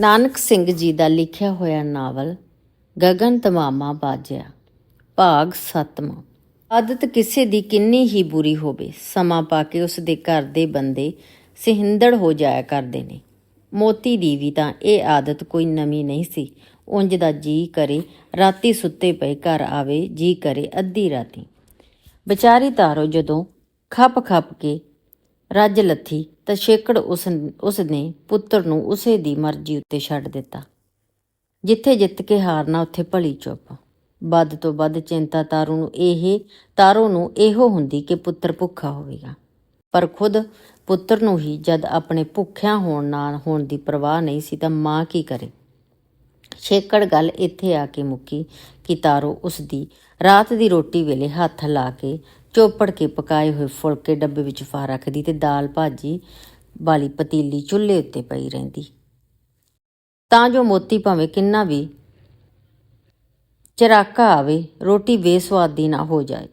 ਨਾਨਕ ਸਿੰਘ ਜੀ ਦਾ ਲਿਖਿਆ ਹੋਇਆ ਨਾਵਲ ਗਗਨ ਤਮਾਮਾ ਬਾਜਿਆ। ਭਾਗ 7ਵਾਂ ਆਦਤ ਕਿਸੇ ਦੀ ਕਿੰਨੀ ਹੀ ਬੁਰੀ ਹੋਵੇ, ਸਮਾਂ ਪਾ ਕੇ ਉਸ ਦੇ ਘਰ ਦੇ ਬੰਦੇ ਸਹਿੰਦੜ ਹੋ ਜਾਇਆ ਕਰਦੇ ਨੇ। ਮੋਤੀ ਦੀ ਵੀ ਤਾਂ ਇਹ ਆਦਤ ਕੋਈ ਨਵੀਂ ਨਹੀਂ ਸੀ। ਉਂਝ ਦਾ ਜੀ ਕਰੇ, ਰਾਤੀ ਸੁੱਤੇ ਪਏ ਘਰ ਆਵੇ, ਜੀ ਕਰੇ ਅੱਧੀ ਰਾਤੀ। ਵਿਚਾਰੀ ਤਾਰੋ ਜਦੋਂ ਖੱਪ ਖੱਪ ਕੇ ਰੱਜ ਲੱਥੀ ਤਾਂ ਛੇਕੜ ਉਸ ਉਸ ਨੇ ਪੁੱਤਰ ਨੂੰ ਉਸੇ ਦੀ ਮਰਜ਼ੀ ਉੱਤੇ ਛੱਡ ਦਿੱਤਾ। ਜਿੱਥੇ ਜਿੱਤ ਕੇ ਹਾਰਨਾ, ਉੱਥੇ ਭਲੀ ਚੁੱਪ। ਵੱਧ ਤੋਂ ਵੱਧ ਚਿੰਤਾ ਤਾਰੂ ਨੂੰ ਇਹ, ਤਾਰੋ ਨੂੰ ਇਹੋ ਹੁੰਦੀ ਕਿ ਪੁੱਤਰ ਭੁੱਖਾ ਹੋਵੇਗਾ। ਪਰ ਖੁਦ ਪੁੱਤਰ ਨੂੰ ਹੀ ਜਦ ਆਪਣੇ ਭੁੱਖਿਆਂ ਹੋਣ ਨਾਲ ਹੋਣ ਦੀ ਪਰਵਾਹ ਨਹੀਂ ਸੀ ਤਾਂ ਮਾਂ ਕੀ ਕਰੇ? ਛੇਕੜ ਗੱਲ ਇੱਥੇ ਆ ਕੇ ਮੁੱਕੀ ਕਿ ਤਾਰੋ ਉਸ ਦੀ ਰਾਤ ਦੀ ਰੋਟੀ ਵੇਲੇ ਹੱਥ ਲਾ ਕੇ ਚੋਪੜ ਕੇ ਪਕਾਏ ਹੋਏ ਫੁਲਕੇ ਡੱਬੇ ਵਿੱਚ ਫਾ ਰੱਖਦੀ ਤੇ ਦਾਲ ਭਾਜੀ ਵਾਲੀ ਪਤੀਲੀ ਚੁੱਲ੍ਹੇ ਉੱਤੇ ਪਈ ਰਹਿੰਦੀ। ਤਾਂ ਜੋ ਮੋਤੀ ਭਾਵੇਂ ਕਿੰਨਾ ਵੀ ਚਰਾਕਾ ਆਵੇ, ਰੋਟੀ ਬੇਸਵਾਦੀ ਨਾ ਹੋ ਜਾਏ।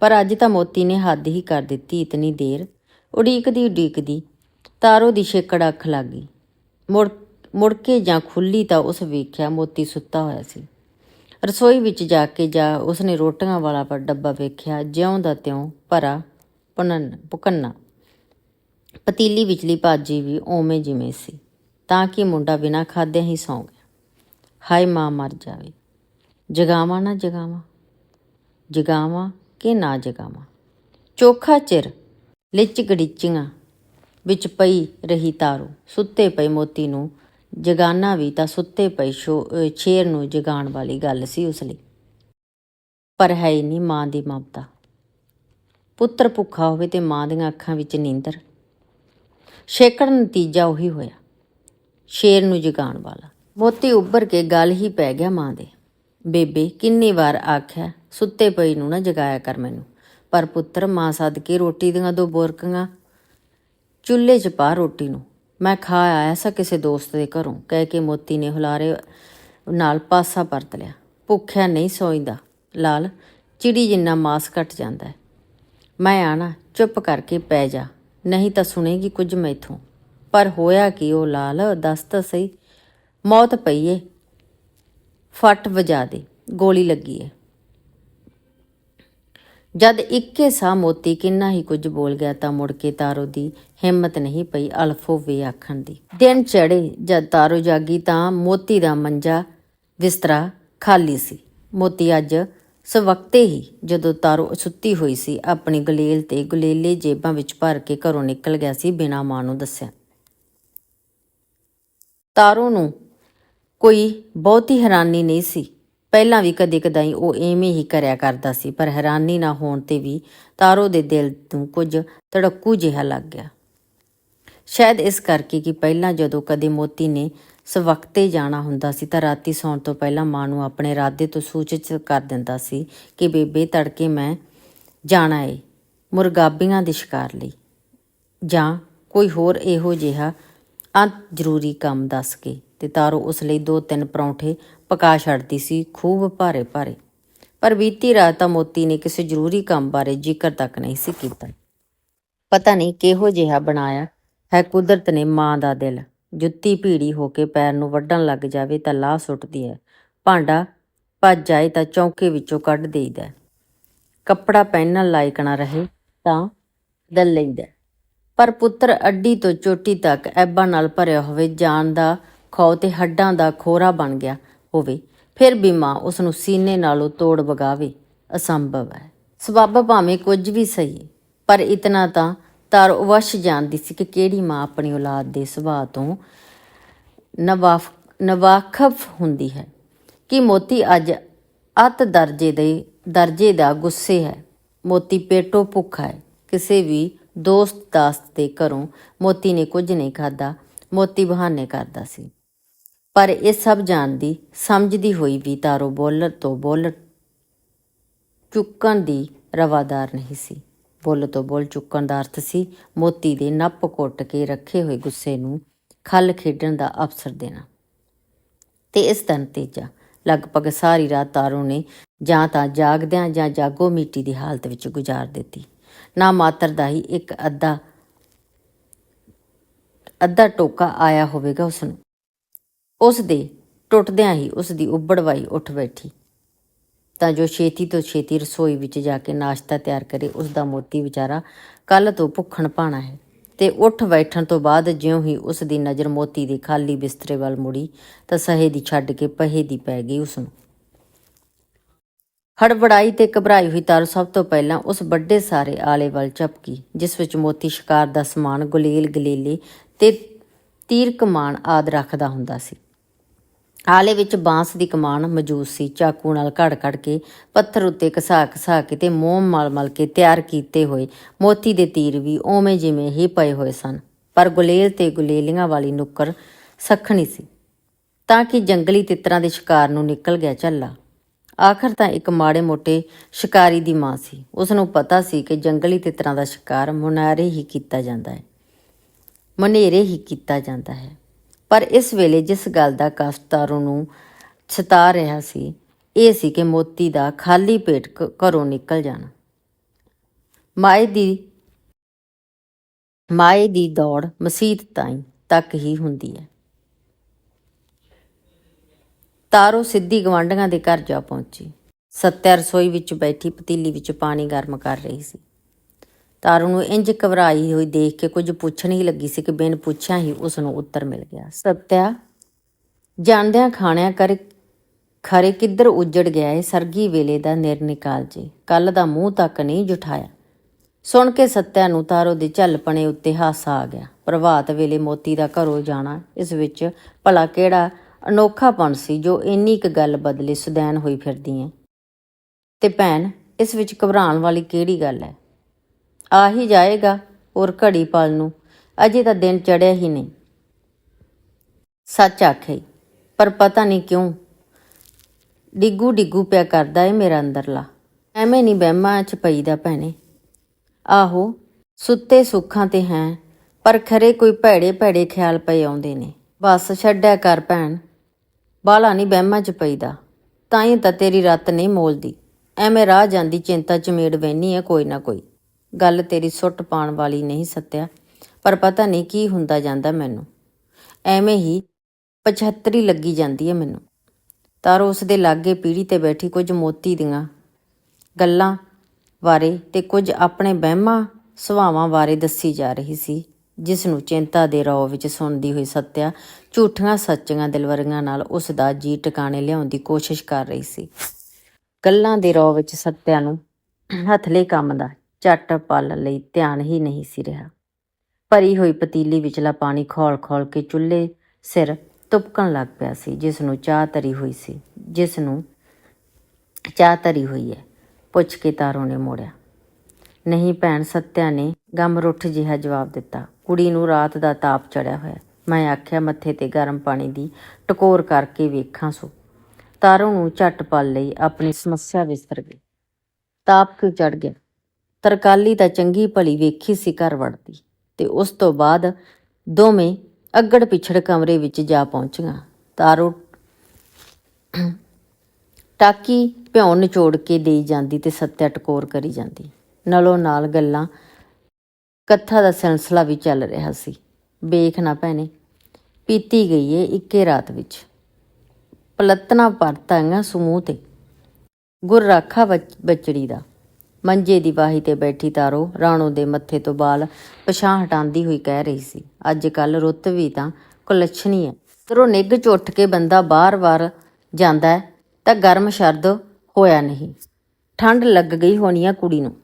ਪਰ ਅੱਜ ਤਾਂ ਮੋਤੀ ਨੇ ਹੱਦ ਹੀ ਕਰ ਦਿੱਤੀ ਇਤਨੀ ਦੇਰ। ਉਡੀਕਦੀ ਉਡੀਕਦੀ ਤਾਰੋ ਦੀ ਛੇਕੜ ਅੱਖ ਲੱਗ ਗਈ। ਮੁੜ ਮੁੜ ਕੇ ਜਾਂ ਖੁੱਲੀ ਤਾਂ ਉਸ ਵੇਖਿਆ ਮੋਤੀ ਸੁੱਤਾ ਹੋਇਆ ਸੀ। ਰਸੋਈ ਵਿੱਚ ਜਾ ਕੇ ਜਾ ਉਸਨੇ ਰੋਟੀਆਂ ਵਾਲਾ ਪਰ ਡੱਬਾ ਵੇਖਿਆ, ਜਿਉਂ ਦਾ ਤਿਉਂ ਭਰਾ ਪੁਨਨ, ਪੁਕੰਨਾ। ਪਤੀਲੀ ਵਿਚਲੀ ਭਾਜੀ ਵੀ ਓਵੇਂ ਜਿਵੇਂ ਸੀ, ਤਾਂ ਕਿ ਮੁੰਡਾ ਬਿਨਾਂ ਖਾਦਿਆਂ ਹੀ ਸੌਂ ਗਿਆ। ਹਾਏ, ਮਾਂ ਮਰ ਜਾਵੇ। ਜਗਾਵਾਂ ਨਾ ਜਗਾਵਾਂ ਜਗਾਵਾਂ ਕਿ ਨਾ ਜਗਾਵਾਂ। ਚੋਖਾ ਚਿਰ ਲਿਚ ਗੜੀਚੀਆਂ ਵਿੱਚ ਪਈ ਰਹੀ ਤਾਰੂ, ਸੁੱਤੇ ਪਏ ਮੋਤੀ ਨੂੰ ਜਗਾਨਾ ਵੀ ਤਾਂ ਸੁੱਤੇ ਪਏ ਸ਼ੋ- ਸ਼ੇਰ ਨੂੰ ਜਗਾਉਣ ਵਾਲੀ ਗੱਲ ਸੀ ਉਸ ਲਈ। ਪਰ ਹੈ ਹੀ ਨਹੀਂ ਮਾਂ ਦੀ ਮਮਤਾ। ਪੁੱਤਰ ਭੁੱਖਾ ਹੋਵੇ ਤੇ ਮਾਂ ਦੀਆਂ ਅੱਖਾਂ ਵਿੱਚ ਨੀਂਦਰ। ਛੇਕੜ ਨਤੀਜਾ ਉਹੀ ਹੋਇਆ। ਸ਼ੇਰ ਨੂੰ ਜਗਾਉਣ ਵਾਲਾ। ਮੋਤੀ ਉੱਭਰ ਕੇ ਗੱਲ ਹੀ ਪੈ ਗਿਆ ਮਾਂ ਦੇ। ਬੇਬੇ, ਕਿੰਨੀ ਵਾਰ ਆਖਿਆ, ਸੁੱਤੇ ਪਈ ਨੂੰ ਨਾ ਜਗਾਇਆ ਕਰ ਮੈਨੂੰ। ਪਰ ਪੁੱਤਰ, ਮਾਂ ਸਦਕੇ ਰੋਟੀ ਦੀਆਂ ਦੋ ਬੋਰਕਾਂ ਚੁੱਲ੍ਹੇ 'ਚ ਪਾ ਰੋਟੀ ਨੂੰ। ਮੈਂ ਖਾ ਆਇਆ ਸਾਂ ਕਿਸੇ ਦੋਸਤ ਦੇ ਘਰੋਂ, ਕਹਿ ਕੇ ਮੋਤੀ ਨੇ ਹੁਲਾਰੇ ਨਾਲ ਪਾਸਾ ਪਰਤ ਲਿਆ। ਭੁੱਖਿਆ ਨਹੀਂ ਸੌਂਦਾ ਲਾਲ, ਚਿੜੀ ਜਿੰਨਾ ਮਾਸ ਘਟ ਜਾਂਦਾ ਹੈ। ਮੈਂ ਆਣਾ, ਚੁੱਪ ਕਰਕੇ ਪੈ ਜਾ। ਨਹੀਂ ਤਾਂ ਸੁਣੇਗੀ ਕੁਝ ਮੈਥੋਂ। ਪਰ ਹੋਇਆ ਕਿ ਉਹ ਲਾਲ? ਦੱਸ ਤਾਂ ਸਹੀ। ਮੌਤ ਪਈ ਏ। ਫੱਟ ਵਜਾ ਦੇ। ਗੋਲੀ ਲੱਗੀ ਏ। ਜਦ ਇੱਕੇ ਸਾਹ ਮੋਤੀ ਕਿੰਨਾ ਹੀ ਕੁਝ ਬੋਲ ਗਿਆ ਤਾਂ ਮੁੜ ਕੇ ਤਾਰੋ ਦੀ ਹਿੰਮਤ ਨਹੀਂ ਪਈ ਅਲਫੋ ਵੇ ਆਖਣ ਦੀ। ਦਿਨ ਚੜੇ ਜਦ ਤਾਰੋ ਜਾਗੀ ਤਾਂ ਮੋਤੀ ਦਾ ਮੰਜਾ ਬਿਸਤਰਾ ਖਾਲੀ ਸੀ। ਮੋਤੀ ਅੱਜ ਸਵਕਤੇ ਹੀ ਜਦੋਂ ਤਾਰੋ ਸੁੱਤੀ ਹੋਈ ਸੀ, ਆਪਣੀ ਗਲੇਲ ਤੇ ਗੁਲੇਲੇ ਜੇਬਾਂ ਵਿੱਚ ਭਰ ਕੇ ਘਰੋਂ ਨਿਕਲ ਗਿਆ ਸੀ ਬਿਨਾਂ ਮਾਂ ਨੂੰ ਦੱਸਿਆ। ਤਾਰੋ ਨੂੰ ਕੋਈ ਬਹੁਤੀ ਹੈਰਾਨੀ ਨਹੀਂ ਸੀ। ਪਹਿਲਾਂ ਵੀ ਕਦੇ ਕਦਾਈ ਉਹ ਐਵੇਂ ਹੀ ਕਰਿਆ ਕਰਦਾ ਸੀ, ਪਰ ਹੈਰਾਨੀ ਨਾ ਹੋਣ ਤੇ ਵੀ ਤਾਰੋ ਦੇ ਦਿਲ ਨੂੰ ਕੁਝ ਧੜਕੂ ਜਿਹਾ ਲੱਗ ਗਿਆ। ਸ਼ਾਇਦ ਇਸ ਕਰਕੇ ਕਿ ਪਹਿਲਾਂ ਜਦੋਂ ਕਦੇ ਮੋਤੀ ਨੇ ਸਵਕਤੇ ਜਾਣਾ ਹੁੰਦਾ ਸੀ ਤਾਂ ਰਾਤੀ ਸੌਣ ਤੋਂ ਪਹਿਲਾਂ ਮਾਂ ਨੂੰ ਆਪਣੇ ਇਰਾਦੇ ਤੋਂ ਸੂਚਿਤ ਕਰ ਦਿੰਦਾ ਸੀ ਕਿ, ਬੇਬੇ, ਤੜਕੇ ਮੈਂ ਜਾਣਾ ਏ ਮੁਰਗਾਬੀਆਂ ਦੇ ਸ਼ਿਕਾਰ ਲਈ। ਜਾਂ ਕੋਈ ਹੋਰ ਇਹੋ ਜਿਹਾ ਅੰਤ ਜ਼ਰੂਰੀ ਕੰਮ ਦੱਸ ਕੇ। ਤੇ ਤਾਰੋ ਉਸ ਲਈ ਦੋ ਤਿੰਨ ਪਰੌਂਠੇ ਪਕਾ ਛੱਡਦੀ ਸੀ, ਖੂਬ ਭਾਰੇ ਭਾਰੇ। ਪਰ ਬੀਤੀ ਰਾਤ ਤਾਂ ਮੋਤੀ ਨੇ ਕਿਸੇ ਜ਼ਰੂਰੀ ਕੰਮ ਬਾਰੇ ਜ਼ਿਕਰ ਤੱਕ ਨਹੀਂ ਸੀ ਕੀਤਾ। ਪਤਾ ਨਹੀਂ ਕਿਹੋ ਜਿਹਾ ਬਣਾਇਆ। ਹੈ ਕੁਦਰਤ ਨੇ ਮਾਂ ਦਾ ਦਿਲ। ਜੁੱਤੀ ਭੀੜੀ ਹੋ ਕੇ ਪੈਰ ਨੂੰ ਵੱਢਣ ਲੱਗ ਜਾਵੇ ਤਾਂ ਲਾਹ ਸੁੱਟਦੀ ਹੈ। ਭਾਂਡਾ ਭੱਜ ਜਾਏ ਤਾਂ ਚੌਂਕੇ ਵਿੱਚੋਂ ਕੱਢ ਦੇਈਦਾ ਕੱਪੜਾ ਪਹਿਨਣ ਲਾਇਕ ਨਾ ਰਹੇ ਤਾਂ ਦਲ ਲੈਂਦਾ ਪਰ ਪੁੱਤਰ ਅੱਡੀ ਤੋਂ ਚੋਟੀ ਤੱਕ ਐਬਾਂ ਨਾਲ ਭਰਿਆ ਹੋਵੇ ਜਾਨ ਦਾ ਖੌ ਤੇ ਹੱਡਾਂ ਦਾ ਖੋਰਾ ਬਣ ਗਿਆ ਹੋਵੇ, ਫਿਰ ਵੀ ਮਾਂ ਉਸ ਨੂੰ ਸੀਨੇ ਨਾਲੋਂ ਤੋੜ ਵਗਾਵੇ, ਅਸੰਭਵ ਹੈ। ਸਬੱਬ ਭਾਵੇਂ ਕੁਝ ਵੀ ਸਹੀ, ਪਰ ਇਤਨਾ ਤਾਂ ਤਾਰ ਅਵਸ਼ ਜਾਣਦੀ ਸੀ ਕਿ ਕਿਹੜੀ ਮਾਂ ਆਪਣੀ ਔਲਾਦ ਦੇ ਸੁਭਾਅ ਤੋਂ ਨਵਾਫ, ਨਵਾਖਫ ਹੁੰਦੀ ਹੈ, ਕਿ ਮੋਤੀ ਅੱਜ ਅਤ ਦਰਜੇ ਦੇ, ਦਰਜੇ ਦਾ ਗੁੱਸੇ ਹੈ। ਮੋਤੀ ਪੇਟੋ ਭੁੱਖਾ ਹੈ, ਕਿਸੇ ਵੀ ਦੋਸਤ ਦਾਸਤ ਦੇ ਘਰੋਂ ਮੋਤੀ ਨੇ ਕੁਝ ਨਹੀਂ ਖਾਦਾ ਮੋਤੀ ਬਹਾਨੇ ਕਰਦਾ ਸੀ। ਪਰ ਇਹ ਸਭ ਜਾਣਦੀ, ਸਮਝਦੀ ਹੋਈ ਵੀ ਤਾਰੋ ਬੋਲਰ ਤੋਂ ਬੋਲਰ ਚੁੱਕਣ ਦੀ ਰਵਾਦਾਰ ਨਹੀਂ ਸੀ। ਬੋਲ ਤੋਂ ਬੋਲ ਚੁੱਕਣ ਦਾ ਅਰਥ ਸੀ, ਮੋਤੀ ਦੇ ਨੱਪ ਕੁੱਟ ਕੇ ਰੱਖੇ ਹੋਏ ਗੁੱਸੇ ਨੂੰ ਖੱਲ ਖੇਡਣ ਦਾ ਅਵਸਰ ਦੇਣਾ। ਤੇ ਇਸ ਦਾ ਨਤੀਜਾ ਲਗਭਗ ਸਾਰੀ ਰਾਤ ਤਾਰੋ ਨੇ ਜਾਂ ਤਾਂ ਜਾਗਦਿਆਂ ਜਾਂ ਜਾਗੋ ਮੀਟੀ ਦੀ ਹਾਲਤ ਵਿੱਚ ਗੁਜ਼ਾਰ ਦਿੱਤੀ। ਨਾ ਮਾਤਰ ਦਾ ਹੀ ਇੱਕ ਅੱਧਾ ਅੱਧਾ ਟੋਕਾ ਆਇਆ ਹੋਵੇਗਾ ਉਸ ਨੂੰ ਉਸ ਦੇ ਟੁੱਟਦਿਆਂ ਹੀ ਉਸ ਦੀ ਉੱਬੜਵਾਈ ਉੱਠ ਬੈਠੀ। ਤਾਂ ਜੋ ਛੇਤੀ ਤੋਂ ਛੇਤੀ ਰਸੋਈ ਵਿੱਚ ਜਾ ਕੇ ਨਾਸ਼ਤਾ ਤਿਆਰ ਕਰੇ ਉਸ ਦਾ ਮੋਤੀ ਵਿਚਾਰਾ ਕੱਲ ਤੋਂ ਭੁੱਖਣ ਪਾਣਾ ਹੈ ਤੇ ਉੱਠ ਬੈਠਣ ਤੋਂ ਬਾਅਦ ਜਿਉਂ ਹੀ ਉਸ ਦੀ ਨਜ਼ਰ ਮੋਤੀ ਦੇ ਖਾਲੀ ਬਿਸਤਰੇ ਵੱਲ ਮੁੜੀ, ਤਾਂ ਸਹੇ ਦੀ ਛੱਡ ਕੇ ਪਹੇ ਦੀ ਪੈ ਗਈ ਉਸ ਨੂੰ ਹੜਬੜਾਈ ਤੇ ਘਬਰਾਈ ਹੋਈ ਤਾਰੂ ਸਭ ਤੋਂ ਪਹਿਲਾਂ ਉਸ ਵੱਡੇ ਸਾਰੇ ਆਲੇ ਵੱਲ ਝਪਕੀ, ਜਿਸ ਵਿੱਚ ਮੋਤੀ ਸ਼ਿਕਾਰ ਦਾ ਸਮਾਨ ਗੁਲੇਲ ਗਲੇਲੇ ਤੇ ਤੀਰ ਕਮਾਨ ਆਦ ਰੱਖਦਾ ਹੁੰਦਾ ਸੀ। ਆਲੇ ਵਿੱਚ ਬਾਂਸ ਦੀ ਕਮਾਨ ਮੌਜੂਦ ਸੀ। ਚਾਕੂ ਨਾਲ ਘੜ-ਘੜ ਕੇ ਪੱਥਰ ਉੱਤੇ ਘਸਾ-ਘਸਾ ਕੇ ਤੇ ਮੋਮ ਮਲ-ਮਲ ਕੇ ਤਿਆਰ ਕੀਤੇ ਹੋਏ ਮੋਤੀ ਦੇ ਤੀਰ ਵੀ ਓਵੇਂ ਜਿਵੇਂ ਹੀ ਪਏ ਹੋਏ ਸਨ। ਪਰ ਗੁਲੇਲ ਤੇ ਗੁਲੇਲੀਆਂ ਵਾਲੀ ਨੁੱਕਰ ਸਖਣੀ ਸੀ। ਤਾਂ ਕਿ ਜੰਗਲੀ ਤਿੱਤਰਾਂ ਦੇ ਸ਼ਿਕਾਰ ਨੂੰ ਨਿਕਲ ਗਿਆ ਝੱਲਾ। ਆਖਰ ਤਾਂ ਇੱਕ ਮਾੜੇ ਮੋਟੇ ਸ਼ਿਕਾਰੀ ਦੀ ਮਾਂ ਸੀ। ਉਸ ਨੂੰ ਪਤਾ ਸੀ ਕਿ ਜੰਗਲੀ ਤਿੱਤਰਾਂ ਦਾ ਸ਼ਿਕਾਰ ਮੁਨਾਰੇ ਹੀ ਕੀਤਾ ਜਾਂਦਾ ਹੈ। ਮਨੇਰੇ ਹੀ ਕੀਤਾ ਜਾਂਦਾ ਹੈ। ਪਰ ਇਸ ਵੇਲੇ ਜਿਸ ਗੱਲ ਦਾ ਕਸ਼ਟ ਤਾਰੂ ਨੂੰ ਛਤਾ ਰਿਹਾ ਸੀ, ਇਹ ਸੀ ਕਿ ਮੋਤੀ ਦਾ ਖਾਲੀ ਪੇਟ ਘਰੋਂ ਨਿਕਲ ਜਾਣਾ। ਮਾਏ ਦੀ ਮਾਏ ਦੀ ਦੌੜ ਮਸੀਤ ਤਾਈਂ ਤੱਕ ਹੀ ਹੁੰਦੀ ਹੈ। ਤਾਰੋ ਸਿੱਧੀ ਗਵਾਂਢੀਆਂ ਦੇ ਘਰ ਜਾ ਪਹੁੰਚੀ। ਸੱਤਿਆ ਰਸੋਈ ਵਿੱਚ ਬੈਠੀ, ਪਤੀਲੀ ਵਿੱਚ ਪਾਣੀ ਗਰਮ ਕਰ ਰਹੀ ਸੀ। ਤਾਰੂ ਨੂੰ ਇੰਜ ਘਬਰਾਈ ਹੋਈ ਦੇਖ ਕੇ ਕੁਝ ਪੁੱਛਣ ਹੀ ਲੱਗੀ ਸੀ ਕਿ ਬਿਨ ਪੁੱਛਿਆ ਹੀ ਉਸ ਨੂੰ ਉੱਤਰ ਮਿਲ ਗਿਆ। ਸਤਿਆ ਜਾਣਦਿਆਂ ਖਾਣਿਆਂ ਕਰ ਖਰੇ ਕਿੱਧਰ ਉੱਜੜ ਗਿਆ ਏ ਸਰਗੀ ਵੇਲੇ ਦਾ ਨਿਰਨਿਕਾਲ ਜੇ। ਕੱਲ ਦਾ ਮੂੰਹ ਤੱਕ ਨਹੀਂ ਜੁਠਾਇਆ। ਸੁਣ ਕੇ ਸੱਤਿਆ ਨੂੰ ਤਾਰੋ ਦੇ ਝੱਲਪਣੇ ਉੱਤੇ ਹਾਸਾ ਆ ਗਿਆ। ਪ੍ਰਭਾਤ ਵੇਲੇ ਮੋਤੀ ਦਾ ਘਰੋਂ ਜਾਣਾ, ਇਸ ਵਿੱਚ ਭਲਾ ਕਿਹੜਾ ਅਨੋਖਾਪਣ ਸੀ ਜੋ ਇੰਨੀ ਕੁ ਗੱਲ ਬਦਲੇ ਸੁਦੈਨ ਹੋਈ ਫਿਰਦੀ ਐ ਤੇ ਭੈਣ, ਇਸ ਵਿੱਚ ਘਬਰਾਉਣ ਵਾਲੀ ਕਿਹੜੀ ਗੱਲ ਹੈ ਆ ਹੀ ਜਾਏਗਾ ਔਰ ਘੜੀ ਪਲ ਨੂੰ। ਅਜੇ ਤਾਂ ਦਿਨ ਚੜਿਆ ਹੀ ਨਹੀਂ। ਸੱਚ ਆਖੇ, ਪਰ ਪਤਾ ਨਹੀਂ ਕਿਉਂ ਡਿੱਗੂ ਡਿੱਗੂ ਪਿਆ ਕਰਦਾ ਏ ਮੇਰਾ ਅੰਦਰਲਾ। ਐਵੇਂ ਨਹੀਂ ਬਹਿਮਾਂ ਚ ਪਈਦਾ ਭੈਣੇ। ਆਹੋ, ਸੁੱਤੇ ਸੁੱਖਾਂ ਤੇ ਹੈ, ਪਰ ਖਰੇ ਕੋਈ ਭੈੜੇ ਭੈੜੇ ਖਿਆਲ ਪਏ ਆਉਂਦੇ ਨੇ। ਬਸ ਛੱਡਿਆ ਕਰ ਭੈਣ, ਬਾਲਾ ਨਹੀਂ ਬਹਿਮਾਂ ਚ ਪਈਦਾ। ਤਾਂ ਹੀ ਤਾਂ ਤੇਰੀ ਰੱਤ ਨਹੀਂ ਮੋਲਦੀ। ਐਵੇਂ ਰਾਹ ਜਾਂਦੀ ਚਿੰਤਾ ਚਮੇੜ ਵੈਨੀ ਹੈ ਕੋਈ ਨਾ ਕੋਈ। ਗੱਲ ਤੇਰੀ ਸੁੱਟ ਪਾਣ ਵਾਲੀ ਨਹੀਂ ਸੱਤਿਆ, ਪਰ ਪਤਾ ਨਹੀਂ ਕੀ ਹੁੰਦਾ ਜਾਂਦਾ ਮੈਨੂੰ। ਐਵੇਂ ਹੀ 75 ਲੱਗੀ ਜਾਂਦੀ ਹੈ ਮੈਨੂੰ। ਤਾਰੋ ਉਸ ਦੇ ਲਾਗੇ ਪੀੜੀ ਤੇ ਬੈਠੀ ਕੁਝ ਮੋਤੀ ਦੀਆਂ ਗੱਲਾਂ ਬਾਰੇ ਤੇ ਕੁਝ ਆਪਣੇ ਵਹਿਮਾਂ ਸੁਭਾਵਾਂ ਬਾਰੇ ਦੱਸੀ ਜਾ ਰਹੀ ਸੀ, ਜਿਸ ਨੂੰ ਚਿੰਤਾ ਦੇ ਰੌ ਵਿੱਚ ਸੁਣਦੀ ਹੋਈ ਸੱਤਿਆ ਝੂਠੀਆਂ ਸੱਚੀਆਂ ਦਿਲਵਰੀਆਂ ਨਾਲ ਉਸ ਦਾ ਜੀ ਟਿਕਾਣੇ ਲਿਆਉਣ ਦੀ ਕੋਸ਼ਿਸ਼ ਕਰ ਰਹੀ ਸੀ। ਗੱਲਾਂ ਦੇ ਰੌ ਵਿੱਚ ਸੱਤਿਆ ਨੂੰ ਹੱਥਲੇ ਕੰਮ ਦਾ ਝੱਟ ਪਾਲਣ ਲਈ ਧਿਆਨ ਹੀ ਨਹੀਂ ਸੀ ਰਿਹਾ। ਭਰੀ ਹੋਈ ਪਤੀਲੀ ਵਿਚਲਾ ਪਾਣੀ ਖੋਲ-ਖੋਲ ਕੇ ਚੁੱਲ੍ਹੇ ਸਿਰ ਤੁਪਕਣ ਲੱਗ ਪਿਆ ਸੀ ਜਿਸ ਨੂੰ ਚਾਹ ਤਰੀ ਹੋਈ ਸੀ ਜਿਸ ਨੂੰ ਚਾਹ ਤਰੀ ਹੋਈ ਹੈ, ਪੁੱਛ ਕੇ ਤਾਰੋ ਨੇ ਮੋੜਿਆ। ਨਹੀਂ ਭੈਣ, ਸੱਤਿਆ ਨੇ ਗਮ ਰੁੱਠ ਜਿਹਾ ਜਵਾਬ ਦਿੱਤਾ। ਕੁੜੀ ਨੂੰ ਰਾਤ ਦਾ ਤਾਪ ਚੜਿਆ ਹੋਇਆ। ਮੈਂ ਆਖਿਆ, ਮੱਥੇ ਤੇ ਗਰਮ ਪਾਣੀ ਦੀ ਟਕੋਰ ਕਰਕੇ ਵੇਖਾਂ ਸੋ। ਤਾਰੋ ਨੂੰ ਝੱਟ ਪਲ ਲਈ ਆਪਣੀ ਸਮੱਸਿਆ ਵਿਸਰ ਗਈ। ਤਾਪ ਕਿਉਂ ਚੜ ਗਿਆ? ਤਰਕਾਲੀ ਤਾਂ ਚੰਗੀ ਭਲੀ ਵੇਖੀ ਸੀ ਘਰ ਵੜਦੀ, ਤੇ ਉਸ ਤੋਂ ਬਾਅਦ ਦੋਵੇਂ ਅੱਗੜ ਪਿਛੜ ਕਮਰੇ ਵਿੱਚ ਜਾ ਪਹੁੰਚੀਆਂ। ਤਾਰੋ ਟਾਕੀ ਭਿਉਂ ਨਿਚੋੜ ਕੇ ਦੇਈ ਜਾਂਦੀ ਤੇ ਸੱਤਿਆ ਟਕੋਰ ਕਰੀ ਜਾਂਦੀ। ਨਾਲੋਂ ਨਾਲ ਗੱਲਾਂ ਕਥਾ ਦਾ ਸਿਲਸਿਲਾ ਵੀ ਚੱਲ ਰਿਹਾ ਸੀ। ਵੇਖ ਨਾ ਭੈਣੇ, ਪੀਤੀ ਗਈ ਏ ਇੱਕੇ ਰਾਤ ਵਿੱਚ। ਪਲਤਨਾ ਪਰਤਾਂਗਾ ਸਮੂਹ ਤੇ। ਗੁਰ ਰਾਖਾ ਬਚੜੀ ਦਾ। ਮੰਜੇ ਦੀ ਵਾਹੀ ਤੇ ਬੈਠੀ ਤਾਰੋ ਰਾਣੋ ਦੇ ਮੱਥੇ ਤੋਂ ਬਾਲ ਪਛਾਂ ਹਟਾਉਂਦੀ ਹੋਈ ਕਹਿ ਰਹੀ ਸੀ, ਅੱਜ ਕੱਲ ਰੁੱਤ ਵੀ ਤਾਂ ਕੁਲੱਛਣੀ ਹੈ ਤਰੋ ਨਿੱਘ ਚ ਕੇ ਬੰਦਾ ਬਾਰ-ਬਾਰ ਜਾਂਦਾ ਤਾਂ ਗਰਮ ਸ਼ਰਦ ਹੋਇਆ ਨਹੀਂ। ਠੰਡ ਲੱਗ ਗਈ ਹੋਣੀ ਆ ਕੁੜੀ ਨੂੰ।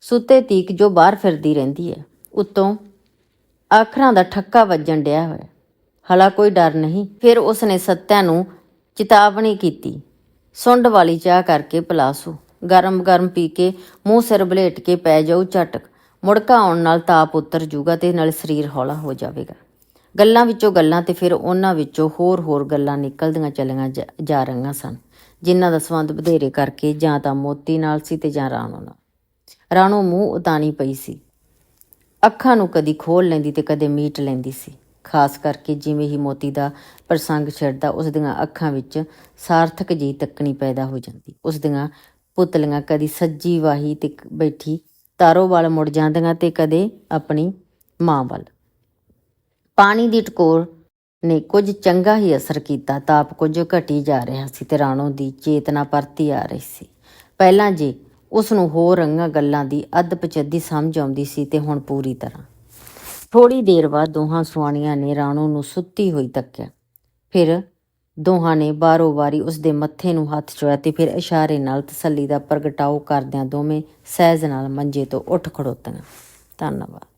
ਸੁੱਤੇ ਤੀਕ ਜੋ ਬਾਹਰ ਫਿਰਦੀ ਰਹਿੰਦੀ ਹੈ ਉਤੋਂ ਆਖਰਾਂ ਦਾ ਠੱਕਾ ਵੱਜਣ ਡਿਆ ਹੋਇਆ। ਹਲਾ ਕੋਈ ਡਰ ਨਹੀਂ, ਫਿਰ ਉਸਨੇ ਸੱਤਿਆ ਨੂੰ ਚੇਤਾਵਨੀ ਕੀਤੀ। ਸੁੰਡ ਵਾਲੀ ਚਾਹ ਕਰਕੇ ਪਲਾਸੂ। ਗਰਮ ਗਰਮ ਪੀ ਕੇ ਮੂੰਹ ਸਿਰ ਬਲੇਟ ਕੇ ਪੈ ਜਾਊ ਝਟਕ। ਮੁੜਕਾ ਆਉਣ ਨਾਲ ਤਾਪ ਉਤਰ ਜੂਗਾ ਤੇ ਨਾਲ ਸਰੀਰ ਹੌਲਾ ਹੋ ਜਾਵੇਗਾ। ਗੱਲਾਂ ਵਿੱਚੋਂ ਗੱਲਾਂ ਤੇ ਫਿਰ ਉਹਨਾਂ ਵਿੱਚੋਂ ਹੋਰ ਹੋਰ ਗੱਲਾਂ ਨਿਕਲਦੀਆਂ ਚਲੀਆਂ ਜਾ- ਰਹੀਆਂ ਸਨ, ਜਿਨ੍ਹਾਂ ਦਾ ਸੰਬੰਧ ਵਧੇਰੇ ਕਰਕੇ ਜਾਂ ਤਾਂ ਮੋਤੀ ਨਾਲ ਸੀ ਤੇ ਜਾਂ ਰਾਣੋ ਨਾਲ। ਰਾਣੋ ਮੂੰਹ ਉਤਾਨੀ ਪਈ ਸੀ। ਅੱਖਾਂ ਨੂੰ ਕਦੀ ਖੋਲ ਲੈਂਦੀ ਤੇ ਕਦੇ ਮੀਟ ਲੈਂਦੀ ਸੀ। ਖਾਸ ਕਰਕੇ ਜਿਵੇਂ ਹੀ ਮੋਤੀ ਦਾ ਪ੍ਰਸੰਗ ਛਿੜਦਾ, ਉਸ ਦੀਆਂ ਅੱਖਾਂ ਵਿੱਚ ਸਾਰਥਕ ਜਿਹੀ ਤੱਕਣੀ ਪੈਦਾ ਹੋ ਜਾਂਦੀ। ਉਸ ਦੀਆਂ ਪੁਤਲੀਆਂ ਕਦੀ ਸੱਜੀ ਵਾਹੀ ਤੇ ਬੈਠੀ, ਤਾਰੋ ਵੱਲ ਮੁੜ ਜਾਂਦੀਆਂ ਤੇ ਕਦੇ ਆਪਣੀ ਮਾਂ ਵੱਲ। ਪਾਣੀ ਦੀ ਟਕੋਰ ਨੇ ਕੁਝ ਚੰਗਾ ਹੀ ਅਸਰ ਕੀਤਾ, ਤਾਪ ਕੁਝ ਘਟੀ ਜਾ ਰਿਹਾ ਸੀ ਤੇ ਰਾਣੋ ਦੀ ਚੇਤਨਾ ਪਰਤੀ ਆ ਰਹੀ ਸੀ। ਪਹਿਲਾਂ ਜੇ ਉਸ ਨੂੰ ਹੋਰ ਰੰਗਾਂ ਗੱਲਾਂ ਦੀ ਅੱਧ ਪਚੱਦੀ ਸਮਝ ਆਉਂਦੀ ਸੀ ਤੇ ਹੁਣ ਪੂਰੀ ਤਰ੍ਹਾਂ। ਥੋੜੀ ਦੇਰ ਬਾਅਦ ਦੋਹਾਂ ਸੁਆਣੀਆਂ ਨੇ ਰਾਣੋ ਨੂੰ ਸੁੱਤੀ ਹੋਈ ਤੱਕਿਆ। ਫਿਰ ਦੋਹਾਂ ਨੇ ਬਾਰੋ ਬਾਰੀ ਉਸ ਦੇ ਮੱਥੇ ਨੂੰ ਹੱਥ ਚੋਇਆ ਤੇ ਫਿਰ ਇਸ਼ਾਰੇ ਨਾਲ ਤਸੱਲੀ ਦਾ ਪ੍ਰਗਟਾਓ ਕਰਦਿਆਂ ਦੋਵੇਂ ਸਹਿਜ ਨਾਲ ਮੰਜੇ ਤੋਂ ਉੱਠ ਖੜੋਤੀਆਂ। ਧੰਨਵਾਦ।